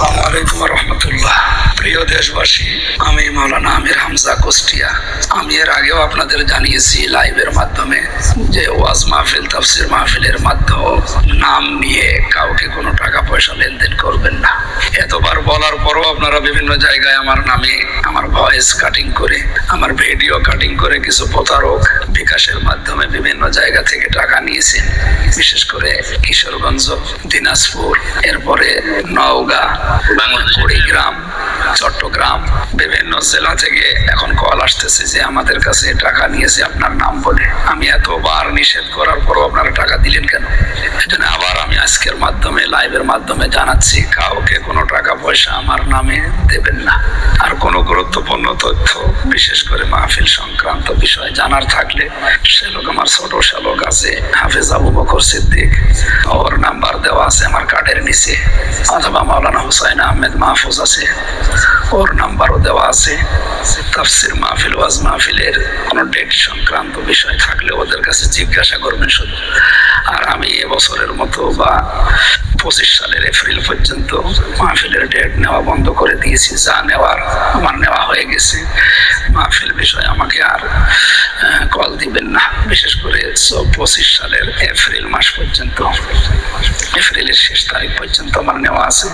come আলাইকুম রহমতুল্লাহ। প্রিয় দেশবাসী, আমি মাওলানা আমির হামজা কুষ্টিয়া। আমি এর আগেও আপনাদের জানিয়েছি লাইভের মাধ্যমে যে ওয়াজ মাহফিল, তাফসির মাহফিলের মাধ্যমে নাম নিয়ে কাউকে কোনো টাকা পয়সা লেনদেন করবেন না। এতবার বলার পরও আপনারা বিভিন্ন জায়গায় আমার নামে আমার ভয়েস কাটিং করে, আমার ভিডিও কাটিং করে কিছু প্রতারক বিকাশের মাধ্যমে বিভিন্ন জায়গা থেকে টাকা নিয়েছেন। বিশেষ করে কিশোরগঞ্জ, দিনাজপুর, এরপরে নওগাঁ কুড়িগ্রাম চট্টগ্রাম, বিভিন্ন জেলা থেকে এখন কল আসতেছে যে আমাদের কাছে টাকা নিয়েছে আপনার নাম বলে। আমি এতবার নিষেধ করার পরও আপনারা টাকা দিলেন কেন? এজন্য আবার আমি আজকের মাধ্যমে লাইভের মাধ্যমে জানাচ্ছি, কাউকে কোনো টাকা পয়সা আমার নামে দেবেন না। আর কোনো গুরুত্বপূর্ণ তথ্য, বিশেষ করে মাহফিল সংক্রান্ত বিষয় জানার থাকলে সে লোক আমার ছোট শ্যালক আছে, হাফেজ আবু বকর সিদ্দিক। ওর নাম্বার দেওয়া আছে আমার কার্ডের নিচে। অথবা মাওলানা হুসাইন আহমেদ মাহফুজ আছে, ওর নাম্বারও দেওয়া আছে। তাফসির মাহফিল, ওয়াজ মাহফিলের কোনো ডেট সংক্রান্ত বিষয় থাকলে ওদের কাছে জিজ্ঞাসা করবেন শুধু। আর আমি এবছরের মতো বা পঁচিশ সালের এপ্রিল পর্যন্ত মাহফিলের ডেট নেওয়া বন্ধ করে দিয়েছি, যা নেওয়ার আমার নেওয়া হয়ে গেছে। মাহফিল বিষয়ে আমাকে আর কল দিবেন না। বিশেষ করে পঁচিশ সালের এপ্রিল মাস পর্যন্ত। এপ্রিলের শেষ তারিখ পর্যন্ত আমার নেওয়া আছে।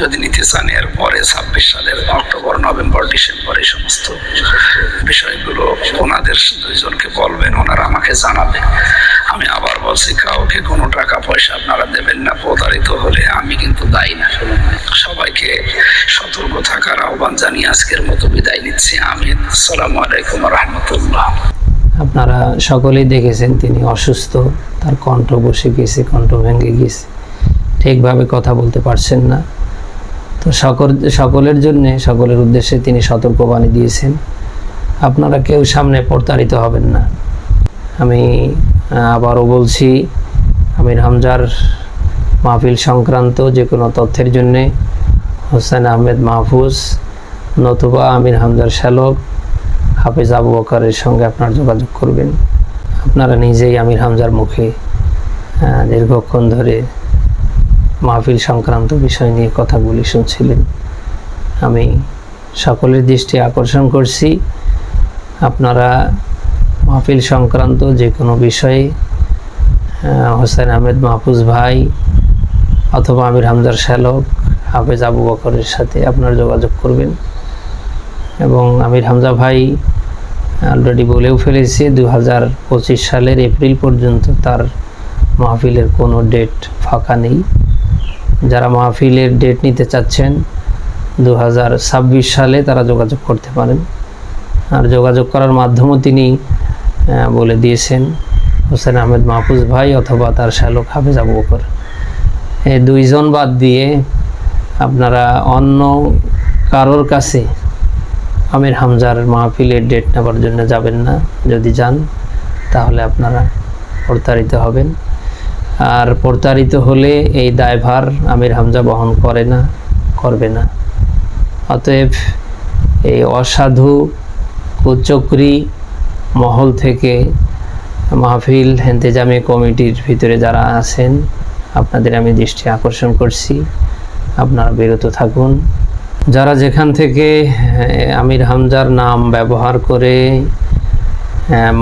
যদি নিতে চান এর পরে ছাব্বিশ সালের অক্টোবর, নভেম্বর, ডিসেম্বর এই সমস্ত বিষয়গুলো ওনাদের দুইজনকে বলবেন, ওনারা আমাকে জানাবে। আমি আবার বলছি, কাউকে কোনো টাকা পয়সা আপনারা আমি কিন্তু দায়ী না। সবাইকে সতর্ক থাকার আহ্বান জানিয়ে আজকের মতো বিদায় নিচ্ছি। আমি আসসালামু আলাইকুম রহমতুল্লাহ। আপনারা সকলেই দেখেছেন তিনি অসুস্থ, তার কণ্ঠ বসে গেছে, কণ্ঠ ভেঙে গেছে। ঠিকভাবে কথা বলতে পারছেন না। তো সকল, সকলের জন্য, সকলের উদ্দেশ্যে তিনি সতর্কবাণী দিয়েছেন। আপনারা কেউ সামনে প্রতারিত হবেন না। আমি আবারও বলছি, আমির হামজার মাহফিল সংক্রান্ত যে কোনো তথ্যের জন্যে হোসেন আহমেদ মাহফুজ, নতুবা আমির হামজার শ্যালক হাফিজ আবু বকরের সঙ্গে আপনার যোগাযোগ করবেন। আপনারা নিজেই আমির হামজার মুখে দীর্ঘক্ষণ ধরে মাহফিল সংক্রান্ত বিষয় নিয়ে কথাগুলি শুনছিলেন। আমি সকলের দৃষ্টি আকর্ষণ করছি। আপনারা মাহফিল সংক্রান্ত যে কোনো বিষয়ে হোসেন আহমেদ মাহফুজ ভাই অথবা আমির হামজার শ্যালক হাফেজ আবু বকরের সাথে আপনার যোগাযোগ করবেন। এবং আমির হামজা ভাই অলরেডি বলেও ফেলেছে দু হাজার পঁচিশ সালের এপ্রিল পর্যন্ত তার মাহফিলের কোনো ডেট ফাঁকা নেই। যারা মাহফিলের ডেট নিতে চাচ্ছেন দু হাজার ছাব্বিশ সালে তারা যোগাযোগ করতে পারেন। আর যোগাযোগ করার মাধ্যমও তিনি বলে দিয়েছেন, হোসেন আহমেদ মাহফুজ ভাই অথবা তার শ্যালক হাফিজ আবু বকর। দুইজন বাদ দিয়ে আপনারা অন্য কারোর কাছে আমির হামজার মাহফিলের ডেট নেবার জন্য যাবেন না। যদি যান, তাহলে আপনারা প্রতারিত হবেন। আর প্রতারিত হলে এই দায়ভার আমির হামজা বহন করে না, করবে না। অতএব এই অসাধু কুচক্রি মহল থেকে মাহফিল হেন্তেজামি কমিটির ভিতরে যারা আছেন আপনাদের আমি দৃষ্টি আকর্ষণ করছি। আপনারা বিরত থাকুন। যারা যেখান থেকে আমির হামজার নাম ব্যবহার করে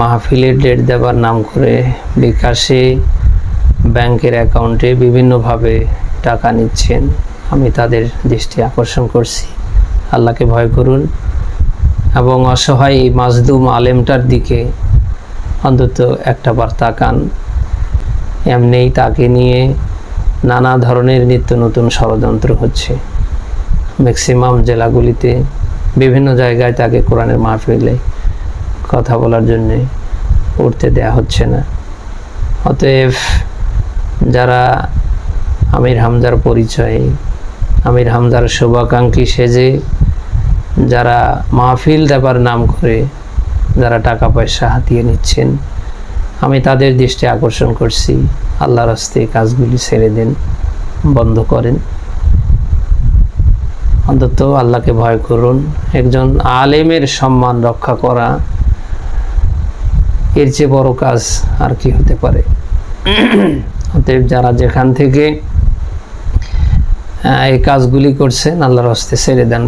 মাহফিলের ডেট দেবার নাম করে বিকাশে ব্যাংকের অ্যাকাউন্টে বিভিন্নভাবে টাকা নিচ্ছেন, আমি তাদের দৃষ্টি আকর্ষণ করছি। আল্লাহকে ভয় করুন এবং অসহায় মাজদুম আলেমটার দিকে অন্তত একটা বার তাকান। এমনিই তাকে নিয়ে নানা ধরনের নিত্য নতুন ষড়যন্ত্র হচ্ছে। ম্যাক্সিমাম জেলাগুলিতে বিভিন্ন জায়গায় তাকে কোরআনের মাহফিলে কথা বলার জন্যে উঠতে দেয়া হচ্ছে না। অতএব যারা আমির হামজার পরিচয়ে, আমির হামজার শুভাকাঙ্ক্ষী সেজে যারা মাহফিল দেবার নাম করে, যারা টাকা পয়সা হাতিয়ে নিচ্ছেন আমি তাদের দৃষ্টি আকর্ষণ করছি। আল্লাহর হস্তে কাজগুলি ছেড়ে দেন, বন্ধ করেন। অন্তত আল্লাহকে ভয় করুন। একজন আলেমের সম্মান রক্ষা করা এর চেয়ে বড় কাজ আর কি হতে পারে। অতএব যারা যেখান থেকে এই কাজগুলি করছেন, আল্লাহর হস্তে ছেড়ে দেন।